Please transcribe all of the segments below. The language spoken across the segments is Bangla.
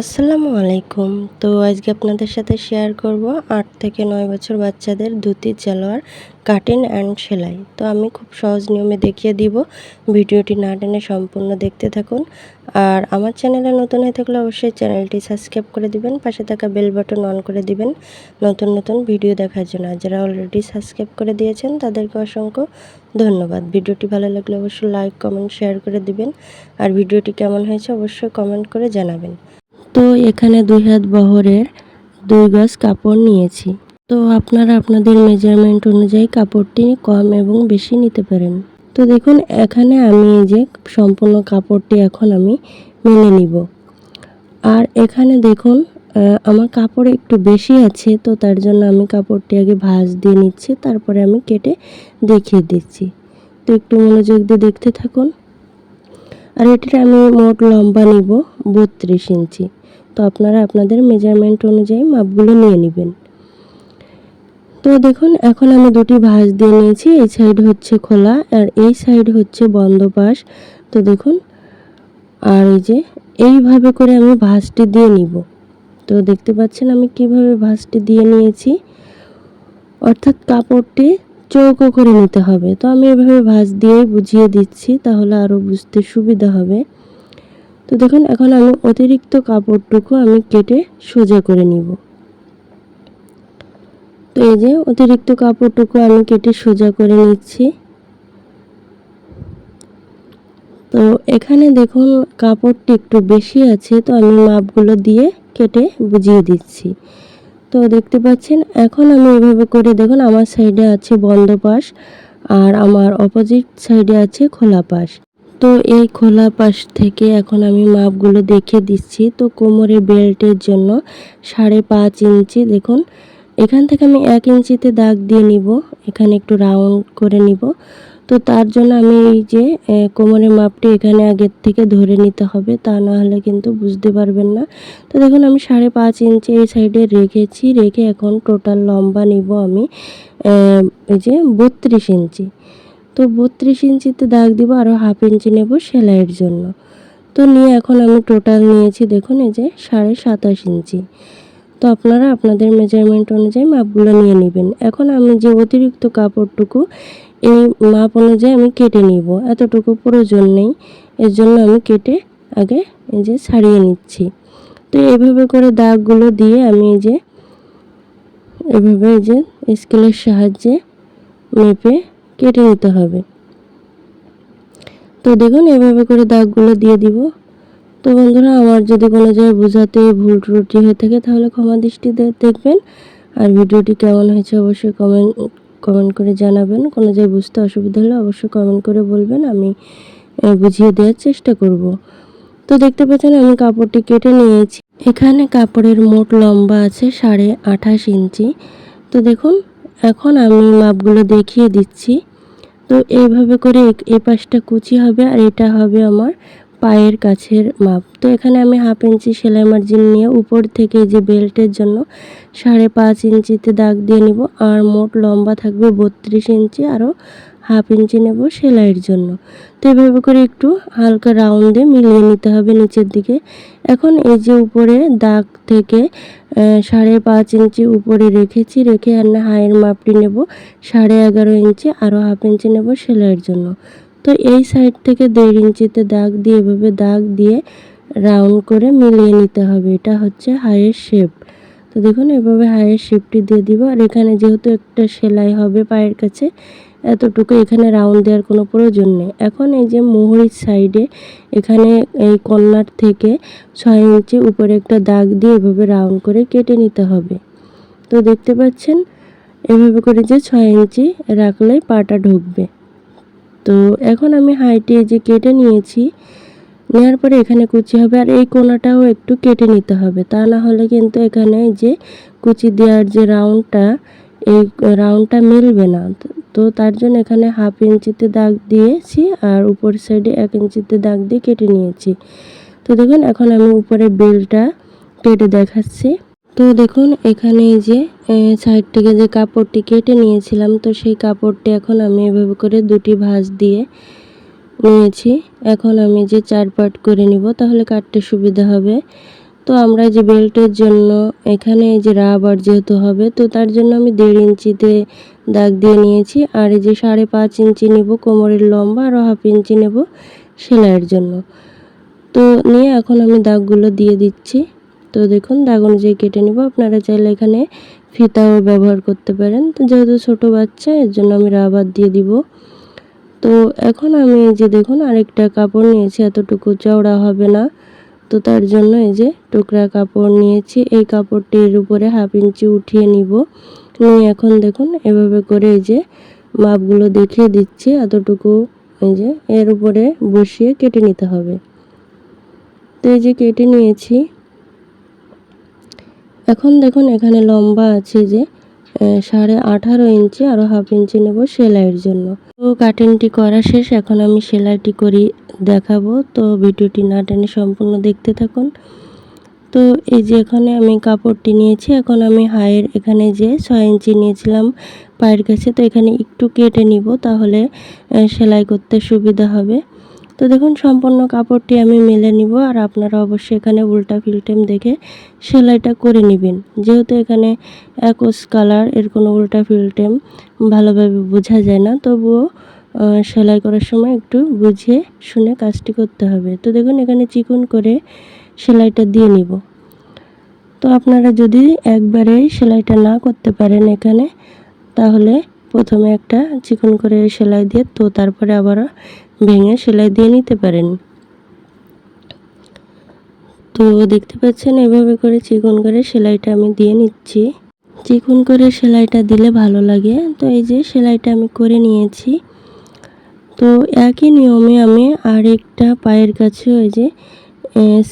আসসালামু আলাইকুম। তো আজকে আপনাদের সাথে শেয়ার করব আট থেকে নয় বছর বাচ্চাদের ধুতি, সালোয়ার কাটিং অ্যান্ড সেলাই। তো আমি খুব সহজ নিয়মে দেখিয়ে দিব। ভিডিওটি না টেনে সম্পূর্ণ দেখতে থাকুন। আর আমার চ্যানেলে নতুন হয়ে থাকলে অবশ্যই চ্যানেলটি সাবস্ক্রাইব করে দিবেন, পাশে থাকা বেল বাটন অন করে দিবেন নতুন নতুন ভিডিও দেখার জন্য। আর যারা অলরেডি সাবস্ক্রাইব করে দিয়েছেন, তাদেরকে অসংখ্য ধন্যবাদ। ভিডিওটি ভালো লাগলে অবশ্যই লাইক কমেন্ট শেয়ার করে দিবেন। আর ভিডিওটি কেমন হয়েছে অবশ্যই কমেন্ট করে জানাবেন। তো এখানে দুই হাত বহরের দুই গজ কাপড় নিয়েছি। তো আপনারা আপনাদের মেজারমেন্ট অনুযায়ী কাপড়টি কম এবং বেশি নিতে পারেন। তো দেখুন, এখানে আমি যে সম্পূর্ণ কাপড়টি এখন আমি মেনে নিব। আর এখানে দেখুন আমার কাপড় একটু বেশি আছে, তো তার জন্য আমি কাপড়টি আগে ভাঁজ দিয়ে নিচ্ছি, তারপরে আমি কেটে দেখিয়ে দিচ্ছি। তো একটু মনোযোগ দিয়ে দেখতে থাকুন। আর এটির আমি মোট লম্বা নিব বত্রিশ ইঞ্চি। তো আপনারা আপনাদের মেজারমেন্ট অনুযায়ী মাপগুলো নিয়ে নেবেন। তো দেখুন, এখন আমি দুটি ভাঁজ দিয়ে নিয়েছি। এই সাইড হচ্ছে খোলা আর এই সাইড হচ্ছে বন্ধ পাশ। তো দেখুন, আর এই যে এইভাবে করে আমি ভাঁজটি দিয়ে নিব। তো দেখতে পাচ্ছেন আমি কীভাবে ভাঁজটি দিয়ে নিয়েছি। অর্থাৎ কাপড়টি চৌকো করে নিতে হবে। তো আমি এভাবে ভাঁজ দিয়ে বুঝিয়ে দিচ্ছি, তাহলে আরও বুঝতে সুবিধা হবে। তো দেখুন, এখন আমি অতিরিক্ত কাপড়টুকু আমি কেটে সোজা করে নিব। তো এই যে অতিরিক্ত কাপড়টুকু আমি কেটে সোজা করে নিচ্ছি। তো এখানে দেখুন, কাপড়টি একটু বেশি আছে, তো আমি মাপগুলো দিয়ে কেটে বুঝিয়ে দিচ্ছি। তো দেখতে পাচ্ছেন, এখন আমি এভাবে করে দেখুন, আমার সাইডে আছে বন্ধ পাশ আর আমার অপোজিট সাইডে আছে খোলা পাশ। তো এই খোলা পাশ থেকে এখন আমি মাপগুলো দেখে দিচ্ছি। তো কোমরে বেল্টের জন্য সাড়ে পাঁচ ইঞ্চি, দেখুন। এখান থেকে আমি এক ইঞ্চিতে দাগ দিয়ে নিব, এখানে একটু রাউন্ড করে নিব। তো তার জন্য আমি এই যে কোমরের মাপটি এখানে আগের থেকে ধরে নিতে হবে, তা না হলে কিন্তু বুঝতে পারবেন না। তো দেখুন, আমি সাড়ে পাঁচ ইঞ্চি এই সাইডে রেখেছি, রেখে এখন টোটাল লম্বা নিব আমি এই যে বত্রিশ ইঞ্চি। তো বত্রিশ ইঞ্চিতে দাগ দিব আরও হাফ ইঞ্চি নেব সেলাইয়ের জন্য। তো নিয়ে এখন আমি টোটাল নিয়েছি, দেখুন এই যে সাড়ে সাতাশ ইঞ্চি। তো আপনারা আপনাদের মেজারমেন্ট অনুযায়ী মাপগুলো নিয়ে নেবেন। এখন আমি যে অতিরিক্ত কাপড়টুকু, এই মাপ অনুযায়ী আমি কেটে নিব। এতটুকু প্রয়োজন নেই, এর জন্য আমি কেটে আগে এই যে ছাড়িয়ে নিচ্ছি। তো এইভাবে করে দাগগুলো দিয়ে আমি এই যে, এভাবে এই যে স্কেলের সাহায্যে মেপে কেটে নিতে হবে। তো দেখুন, এভাবে করে দাগগুলো দিয়ে দিব। তো বন্ধুরা, আমার যদি কোনো জায়গায় বোঝাতে ভুল ত্রুটি হয়ে থাকে, তাহলে ক্ষমা দৃষ্টিতে দেখবেন। আর ভিডিওটি কেমন হয়েছে অবশ্যই কমেন্ট কমেন্ট করে জানাবেন। কোনো জায়গায় বুঝতে অসুবিধা হলে অবশ্যই কমেন্ট করে বলবেন। আমি বুঝিয়ে দেওয়ার চেষ্টা করব। তো দেখতে পাচ্ছেন, আমি কাপড়টি কেটে নিয়েছি। এখানে কাপড়ের মোট লম্বা আছে সাড়ে আঠাশ ইঞ্চি। তো দেখুন এখন আমি মাপগুলো দেখিয়ে দিচ্ছি। তো এইভাবে করে এই পাশটা কুচি হবে আর এটা হবে আমার পায়ের কাছের মাপ। তো এখানে আমি হাফ ইঞ্চি সেলাই মার্জিন নিয়ে উপর থেকে যে বেল্টের জন্য সাড়ে পাঁচ ইঞ্চিতে দাগ দিয়ে নিব। আর মোট লম্বা থাকবে বত্রিশ ইঞ্চি। আরও হাফ ইঞ্চি নেব সেলাইয়ের জন্য। তো এভাবে করে একটু হালকা রাউন্ডে মিলিয়ে নিতে হবে নিচের দিকে। এখন এই যে উপরে দাগ থেকে সাড়ে পাঁচ ইঞ্চি উপরে রেখেছি, রেখে আর না হাইয়ের মাপটি নেব। সাড়ে এগারো ইঞ্চি আরও হাফ ইঞ্চি নেব সেলাইয়ের জন্য। তো এই সাইড থেকে দেড় ইঞ্চিতে দাগ দিয়ে, এভাবে দাগ দিয়ে রাউন্ড করে মিলিয়ে নিতে হবে। এটা হচ্ছে হাইয়ের শেপ তো দেখুন, এভাবে হাইয়ের শেপটি দিয়ে দিব। আর এখানে যেহেতু একটা সেলাই হবে পায়ের কাছে, এতটুকু এখানে রাউন্ড দেওয়ার কোনো প্রয়োজন নেই। এখন এই যে মোহরির সাইডে এখানে এই কর্নার থেকে ছয় ইঞ্চি উপরে একটা দাগ দিয়ে এভাবে রাউন্ড করে কেটে নিতে হবে। তো দেখতে পাচ্ছেন, এভাবে করে যে ছয় ইঞ্চি রাখলেই পাটা ঢুকবে। তো এখন আমি হাইটে যে কেটে নিয়েছি নেওয়ার পরে এখানে কুচি হবে আর এই কোনাটাও একটু কেটে নিতে হবে। তা না হলে কিন্তু এখানে যে কুচি দেওয়ার যে রাউন্ডটা, এই রাউন্ডটা মিলবে না। তো তার জন্য এখানে হাফ ইঞ্চিতে দাগ দিয়েছি আর উপর সাইডে এক ইঞ্চিতে দাগ দিয়ে কেটে নিয়েছি। তো দেখুন, এখন আমি উপরে বেলটা কেটে দেখাচ্ছি। তো দেখুন, এখানে যে সাইড থেকে যে কাপড়টি কেটে নিয়েছিলাম, তো সেই কাপড়টি এখন আমি এভাবে করে দুটি ভাঁজ দিয়ে নিয়েছি এখন আমি যে চার পাট করে নিব, তাহলে কাটতে সুবিধা হবে। তো আমরা যে বেল্টের জন্য, এখানে যে রাবার যেহেতু হবে, তো তার জন্য আমি দেড় ইঞ্চিতে দাগ দিয়ে নিয়েছি। আর এই যে সাড়ে পাঁচ ইঞ্চি নেব কোমরের লম্বা আরও হাফ ইঞ্চি নেব সেলাইয়ের জন্য। তো নিয়ে এখন আমি দাগগুলো দিয়ে দিচ্ছি। তো দেখুন, দাগ অনুযায়ী কেটে নেব। আপনারা চাইলে এখানে ফিতাও ব্যবহার করতে পারেন। তো যেহেতু ছোটো বাচ্চা, এর জন্য আমি রাবার দিয়ে দিব। তো এখন আমি এই যে দেখুন আরেকটা কাপড় নিয়েছি, এতটুকু চওড়া হবে না। তো তার জন্য এই যে টুকরা কাপড় নিয়েছি, এই কাপড়টির উপরে হাফ ইঞ্চি উঠিয়ে নিব। নিয়ে এখন দেখুন এভাবে করে এই যে মাপগুলো দেখিয়ে দিচ্ছি, এতটুকু এই যে এর উপরে বসিয়ে কেটে নিতে হবে। তো এই যে কেটে নিয়েছি। এখন দেখুন এখানে লম্বা আছে যে সাড়ে আঠারো ইঞ্চি আরও হাফ ইঞ্চি নেব সেলাইয়ের জন্য। তো কাটিংটি করা শেষ, এখন আমি সেলাইটি করি, দেখাবো। তো ভিডিওটি না টেনে সম্পূর্ণ দেখতে থাকুন। তো এই যে এখানে আমি কাপড়টি নিয়েছি, এখন আমি হায়ের এখানে যে ছয় ইঞ্চি নিয়েছিলাম পায়ের কাছে, তো এখানে একটু কেটে নিব, তাহলে সেলাই করতে সুবিধা হবে। তো দেখুন, সম্পূর্ণ কাপড়টি আমি মেলে নিব আর আপনারা অবশ্যই এখানে উল্টা ফিল্টেম দেখে সেলাইটা করে নেবেন। যেহেতু এখানে একস কালারের কোনো উল্টা ফিল্টেম ভালোভাবে বোঝা যায় না, তবুও সেলাই করার সময় একটু বুঝে শুনে কাজটি করতে হবে। তো দেখুন, এখানে চিকন করে সেলাইটা দিয়ে নিব। তো আপনারা যদি একবারে সেলাইটা না করতে পারেন এখানে, তাহলে প্রথমে একটা চিকন করে সেলাই দিয়ে তো তারপরে আবার ভেঙে সেলাই দিয়ে নিতে পারেন। তো দেখতে পাচ্ছেন, এভাবে করে চিকন করে সেলাইটা আমি দিয়ে নিচ্ছি। চিকন করে সেলাইটা দিলে ভালো লাগে। তো এই যে সেলাইটা আমি করে নিয়েছি। তো একই নিয়মে আমি আরেকটা পায়ের কাছে ওই যে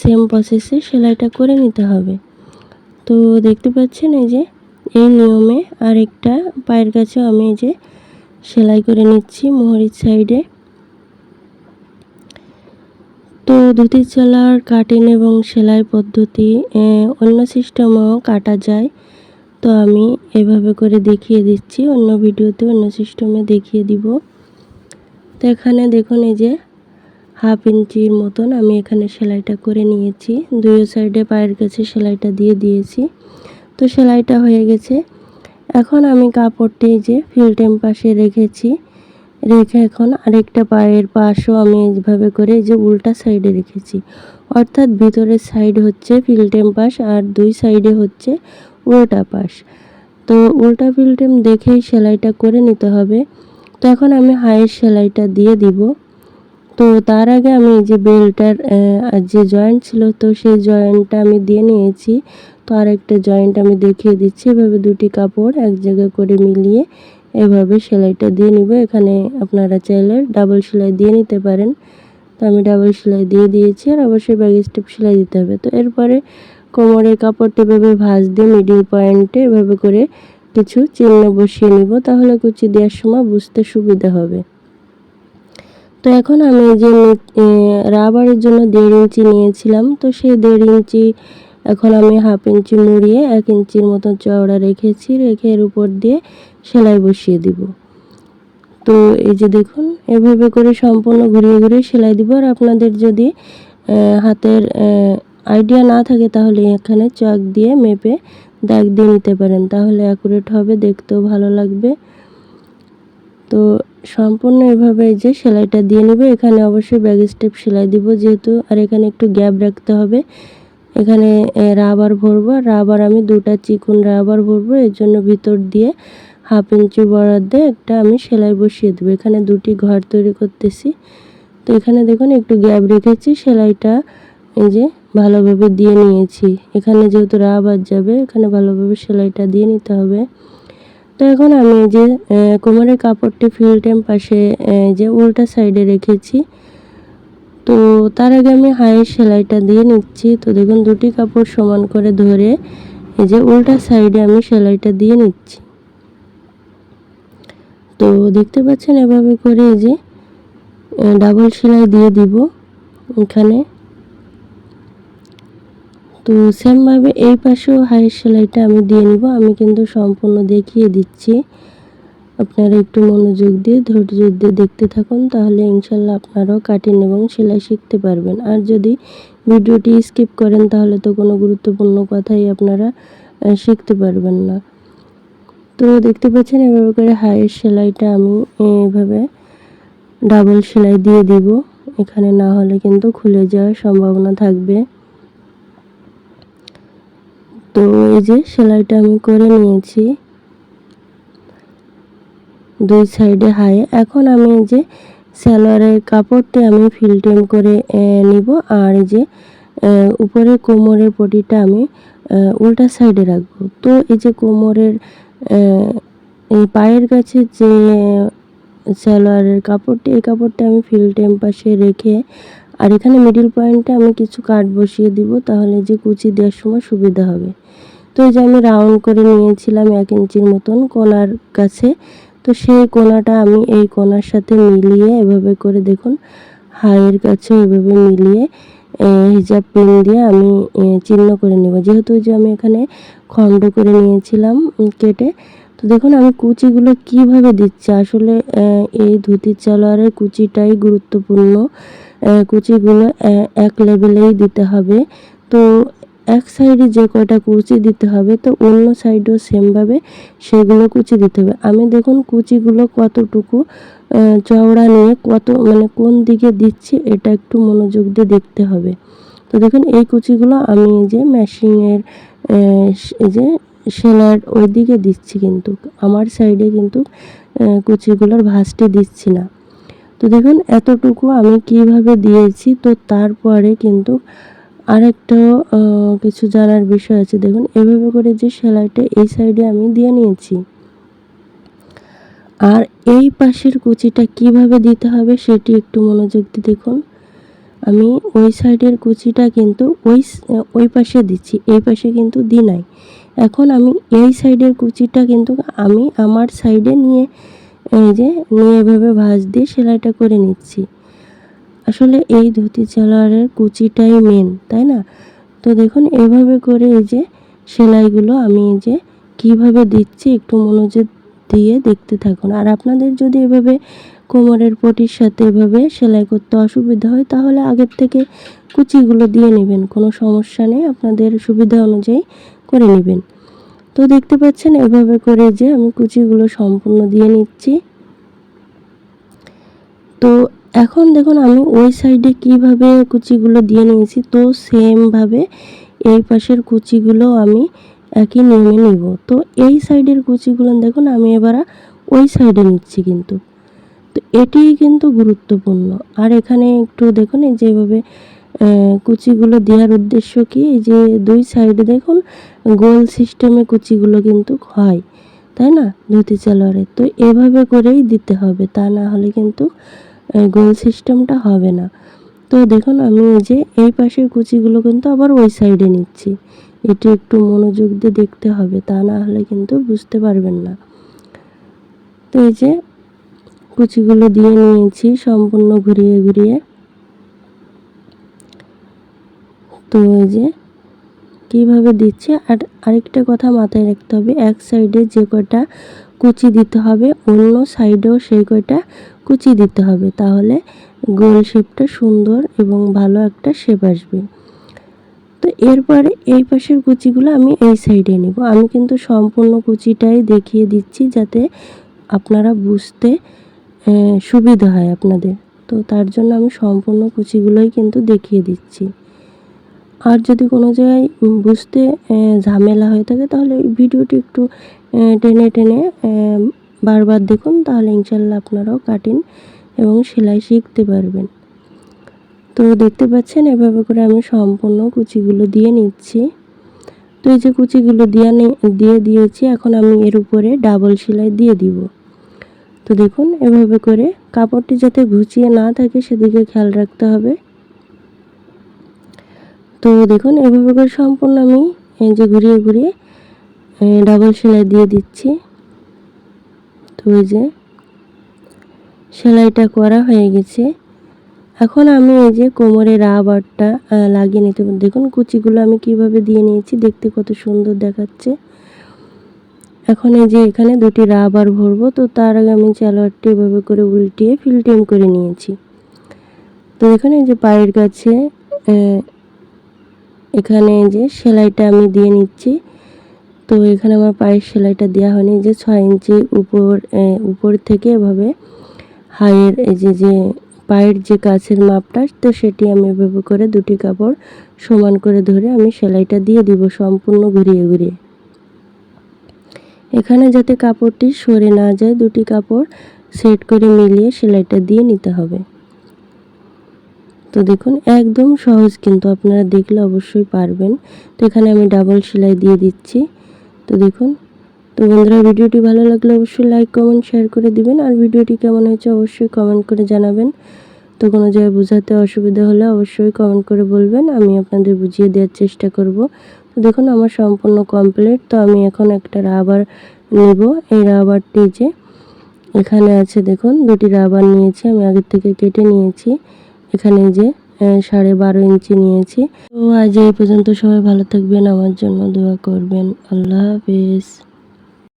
সেম প্রসেসে সেলাইটা করে নিতে হবে। তো দেখতে পাচ্ছেন এই যে, এই নিয়মে আরেকটা পায়ের কাছেও আমি এই যে সেলাই করে নিচ্ছি মোহরির সাইডে। তো ধুতির চালার কাটিং এবং সেলাই পদ্ধতি অন্য সিস্টেমেও কাটা যায়। তো আমি এভাবে করে দেখিয়ে দিচ্ছি, অন্য ভিডিওতে অন্য সিস্টেমে দেখিয়ে দিব। তো এখানে দেখুন এই যে হাফ ইঞ্চির মতন আমি এখানে সেলাইটা করে নিয়েছি। দুই সাইডে পায়ের কাছে সেলাইটা দিয়ে দিয়েছি। তো সেলাইটা হয়ে গেছে। এখন আমি কাপড়টি যে ফিল্টেম পাশে রেখেছি। রেখে এখন আরেকটা পায়ের পাশও আমি এইভাবে করে যে উল্টা সাইডে রেখেছি। অর্থাৎ ভিতরের সাইড হচ্ছে ফিল্টেম পাশ আর দুই সাইডে হচ্ছে উল্টা পাশ। তো উল্টা ফিল্টেম দেখেই সেলাইটা করে নিতে হবে। তো এখন আমি হাইয়ের সেলাইটা দিয়ে দিব। তো তার আগে আমি যে বেলটার যে জয়েন্ট ছিল, তো সেই জয়েন্টটা আমি দিয়ে নিয়েছি। তো আরেকটা জয়েন্ট আমি দেখিয়ে দিচ্ছি। এভাবে দুটি কাপড় এক জায়গায় করে মিলিয়ে এভাবে সেলাইটা দিয়ে নিব। এখানে আপনারা চাইলে ডাবল সেলাই দিয়ে নিতে পারেন। তো আমি ডাবল সেলাই দিয়ে দিয়েছি আর অবশ্যই ব্যাগ স্টেপ সেলাই দিতে হবে। তো এরপরে কোমরের কাপড়টা এভাবে ভাঁজ দিয়ে মিডিল পয়েন্টে এভাবে করে কিছু চিহ্ন বসিয়ে নিব। তাহলে কুচি দেওয়ার সময় বুঝতে সুবিধা হবে। তো এখন আমি যে রাবারের জন্য দেড় ইঞ্চি নিয়েছিলাম। তো সেই দেড় ইঞ্চি এখন আমি হাফ ইঞ্চি মুড়িয়ে এক ইঞ্চির মতো চওড়া রেখেছি, রেখে এর উপর দিয়ে সেলাই বসিয়ে দিব। তো এই যে দেখুন, এভাবে করে সম্পূর্ণ ঘুরিয়ে ঘুরিয়ে সেলাই দিব। আর আপনাদের যদি হাতের আইডিয়া না থাকে তাহলে এখানে চক দিয়ে মেপে দাগ দিয়ে নিতে পারেন। তাহলে অ্যাকুরেট হবে, দেখতেও ভালো লাগবে। তো সম্পূর্ণ এভাবে যে সেলাইটা দিয়ে নেবে। এখানে অবশ্যই ব্যাগ স্টেপ সেলাই দিব যেহেতু, আর এখানে একটু গ্যাপ রাখতে হবে। এখানে রাবার ভরবো রাবার আমি দুটা চিকুন রাবার ভরবো, এর জন্য ভিতর দিয়ে হাফ ইঞ্চি বরাদ দিয়ে একটা আমি সেলাই বসিয়ে দেবো। এখানে দুটি ঘর তৈরি করতেছি। তো এখানে দেখুন, একটু গ্যাপ রেখেছি, সেলাইটা এই যে ভালোভাবে দিয়ে নিয়েছি। এখানে যেহেতু রাবার যাবে, এখানে ভালোভাবে সেলাইটা দিয়ে নিতে হবে। তো এখন আমি যে কোমরের কাপড়টি ফিল্টেম পাশে যে উল্টা সাইডে রেখেছি। তো তার আগে আমি হাইয়ের সেলাইটা দিয়ে নিচ্ছি। তো দেখুন, দুটি কাপড় সমান করে ধরে এই যে উল্টা সাইডে আমি সেলাইটা দিয়ে নিচ্ছি। তো দেখতে পাচ্ছেন এভাবে করে এই যে ডাবল সেলাই দিয়ে দিব এখানে। তো সেমভাবে এই পাশেও হাইয়ের সেলাইটা আমি দিয়ে নিব। আমি কিন্তু সম্পূর্ণ দেখিয়ে দিচ্ছি। আপনারা একটু মনোযোগ দিয়ে, ধৈর্য দিয়ে দেখতে থাকুন, তাহলে ইনশাল্লাহ আপনারাও কাটিং এবং সেলাই শিখতে পারবেন। আর যদি ভিডিওটি স্কিপ করেন, তাহলে তো কোনো গুরুত্বপূর্ণ কথাই আপনারা শিখতে পারবেন না। তো দেখতে পাচ্ছেন, এভাবে করে হাইয়ের সেলাইটা আমি এভাবে ডাবল সেলাই দিয়ে দিব। এখানে না হলে কিন্তু খুলে যাওয়ার সম্ভাবনা থাকবে। তো এই যে সেলাইটা আমি করে নিয়েছি। দুই সাইডে হাই। এখন আমি যে সালোয়ারের কাপড়টি আমি ফিল্টিং করে নিব। আর যে উপরে কোমরের পটিটা আমি উল্টা সাইডে রাখব। তো এই যে কোমরের এই পায়ের কাছে যে সালোয়ারের কাপড়টি, এই কাপড়টা আমি ফিল্টেম পাশে রেখে, আর এখানে মিডিল পয়েন্টে আমি কিছু কাট বসিয়ে দিব, তাহলে যে কুচি দেওয়ার সময় সুবিধা হবে। তো এই যে আমি রাউন্ড করে নিয়েছিলাম এক ইঞ্চির মতন কোনার কাছে। তো সেই কোনাটা আমি এই কোনার সাথে মিলিয়ে এভাবে করে দেখুন হাইয়ের কাছে এভাবে মিলিয়ে হিজাব পিন দিয়ে আমি চিহ্ন করে নেব। যেহেতু যে আমি এখানে খণ্ড করে নিয়েছিলাম কেটে, তো দেখুন আমি কুচিগুলো কীভাবে দিচ্ছি? আসলে এই ধুতির চালোয়ারের কুচিটাই গুরুত্বপূর্ণ। কুচিগুলো এক লেভেলেই দিতে হবে। তো এক সাইডে যে কয়টা কুচি দিতে হবে, তো অন্য সাইডেও সেমভাবে সেগুলো কুচি দিতে হবে। আমি দেখুন কুচিগুলো কতটুকু চওড়া নিয়ে কত মানে কোন দিকে দিচ্ছি এটা একটু মনোযোগ দিয়ে দেখতে হবে। তো দেখুন এই কুচিগুলো আমি এই যে মেশিনের এই যে সেলার ওই দিকে দিচ্ছি কিন্তু, আমার সাইডে কিন্তু কুচিগুলোর ভাঁজটি দিচ্ছি না। তো দেখুন এতটুকু আমি কীভাবে দিয়েছি, তো তারপরে কিন্তু আরেকটা কিছু জানার বিষয় আছে। দেখুন, এভাবে করে যে সেলাইটা এই সাইডে আমি দিয়ে নিয়েছি। আর এই পাশের কুচিটা কীভাবে দিতে হবে সেটি একটু মনোযোগ দিয়ে দেখুন। আমি ওই সাইডের কুচিটা কিন্তু ওই ওই পাশে দিচ্ছি, এই পাশে কিন্তু দি নাই। এখন আমি এই সাইডের কুচিটা কিন্তু আমি আমার সাইডে নিয়ে, এই যে, নিয়ে এভাবে ভাঁজ দিয়ে সেলাইটা করে নিচ্ছি। আসলে এই ধুতি চালারের কুচিটাই মেন তাই না? তো দেখুন, এভাবে করে এই যে সেলাইগুলো আমি এই যে কীভাবে দিচ্ছি একটু মনোযোগ দিয়ে দেখতে থাকুন। আর আপনাদের যদি এভাবে কোমরের পটির সাথে এভাবে সেলাই করতে অসুবিধা হয়, তাহলে আগের থেকে কুচিগুলো দিয়ে নেবেন। কোনো সমস্যা নেই, আপনাদের সুবিধা অনুযায়ী করে নেবেন। তো দেখতে পাচ্ছেন, এভাবে করে যে আমি কুচিগুলো সম্পূর্ণ দিয়ে নিচ্ছি। এখন দেখুন আমি ওই সাইডে কীভাবে কুচিগুলো দিয়ে নিয়েছি, তো সেমভাবে এই পাশের কুচিগুলো আমি একই নিয়মে নিব। তো এই সাইডের কুচিগুলো দেখুন আমি এবার ওই সাইডে নিচ্ছি কিন্তু। তো এটিই কিন্তু গুরুত্বপূর্ণ। আর এখানে একটু দেখুন এই যেভাবে কুচিগুলো দেওয়ার উদ্দেশ্য কি? এই যে দুই সাইডে দেখুন গোল সিস্টেমে কুচিগুলো কিন্তু হয়, তাই না? ধুতি চালোয়ারে তো এভাবে করেই দিতে হবে, তা না হলে কিন্তু গোল সিস্টেমটা হবে না। তো দেখুন, আমি এই যে এই পাশের কুচিগুলো কিন্তু আবার ওই সাইডে নিচ্ছি। এটি একটু মনোযোগ দিয়ে দেখতে হবে, তা না হলে কিন্তু বুঝতে পারবেন না। তো এই যে কুচিগুলো দিয়ে নিয়েছি, সম্পূর্ণ ঘুরিয়ে ঘুরিয়ে। তো এই যে কীভাবে দিচ্ছে, আর আরেকটা কথা মাথায় রাখতে হবে, এক সাইডে যে কয়টা কুচি দিতে হবে, অন্য সাইডেও সেই কয়টা কুচি দিতে হবে। তাহলে গোল শেপটা সুন্দর এবং ভালো একটা শেপ আসবে। তো এরপরে এই পাশের কুচিগুলো আমি এই সাইডে নেব। আমি কিন্তু সম্পূর্ণ কুচিটাই দেখিয়ে দিচ্ছি যাতে আপনারা বুঝতে সুবিধা হয় আপনাদের। তো তার জন্য আমি সম্পূর্ণ কুচিগুলোই কিন্তু দেখিয়ে দিচ্ছি। আর যদি কোনো জায়গায় বুঝতে ঝামেলা হয়ে থাকে, তাহলে ভিডিওটি একটু টেনে টেনে বারবার দেখুন, তাহলে ইনশাল্লাহ আপনারাও কাটিন এবং সেলাই শিখতে পারবেন। তো দেখতে পাচ্ছেন, এভাবে করে আমি সম্পূর্ণ কুচিগুলো দিয়ে নিচ্ছি। তো এই যে কুচিগুলো দিয়ে দিয়ে দিয়েছি, এখন আমি এর উপরে ডাবল সেলাই দিয়ে দিব। তো দেখুন, এভাবে করে কাপড়টি যাতে ঘুচিয়ে না থাকে, সেদিকে খেয়াল রাখতে হবে। তো দেখুন এভাবে করে সম্পূর্ণ আমি এই যে ঘুরিয়ে ঘুরিয়ে ডাবল সেলাই দিয়ে দিচ্ছি। তো এই যে সেলাইটা করা হয়ে গেছে। এখন আমি এই যে কোমরের রাবারটা লাগিয়ে নিতে। দেখুন, কুচিগুলো আমি কীভাবে দিয়ে নিয়েছি, দেখতে কত সুন্দর দেখাচ্ছে। এখন এই যে এখানে দুটি রাবার ভরবো, তো তার আগে আমি চালোয়ারটি এভাবে করে উল্টিয়ে ফিল্টিং করে নিয়েছি। তো এখানে এই যে পায়ের কাছে এখানে যে সেলাইটা আমি দিয়ে নিচ্ছি। তো এখানে আমার পায়ের সেলাইটা দেওয়া হয়নি। যে ছয় ইঞ্চি উপর উপর থেকে এভাবে হাইয়ের এই যে যে পায়ের যে কাছের মাপটা, তো সেটি আমি এভাবে করে দুটি কাপড় সমান করে ধরে আমি সেলাইটা দিয়ে দিব সম্পূর্ণ ঘুরিয়ে ঘুরিয়ে। এখানে যাতে কাপড়টি সরে না যায়, দুটি কাপড় সেট করে মিলিয়ে সেলাইটা দিয়ে নিতে হবে। তো দেখুন, একদম সহজ কিন্তু আপনারা দেখলে অবশ্যই পারবেন। তো এখানে আমি ডাবল সেলাই দিয়ে দিচ্ছি। তো দেখুন, তো বন্ধুরা ভিডিওটি ভালো লাগলে অবশ্যই লাইক কমেন্ট শেয়ার করে দিবেন। আর ভিডিওটি কেমন হয়েছে অবশ্যই কমেন্ট করে জানাবেন। তো কোনো জায়গায় বোঝাতে অসুবিধা হলে অবশ্যই কমেন্ট করে বলবেন। আমি আপনাদের বুঝিয়ে দেওয়ার চেষ্টা করব। তো দেখুন, আমার সম্পূর্ণ কমপ্লিট তো আমি এখন একটা রাবার নেব এই রাবারটি যে। এখানে আছে দেখুন, দুটি রাবার নিয়েছি। আমি আগের থেকে কেটে নিয়েছি। এখানে যে সাড়ে বারো ইঞ্চি নিয়েছি। তো আজ এই পর্যন্ত সবাই ভালো থাকবেন, আমার জন্য দোয়া করবেন। আল্লাহ হাফেজ।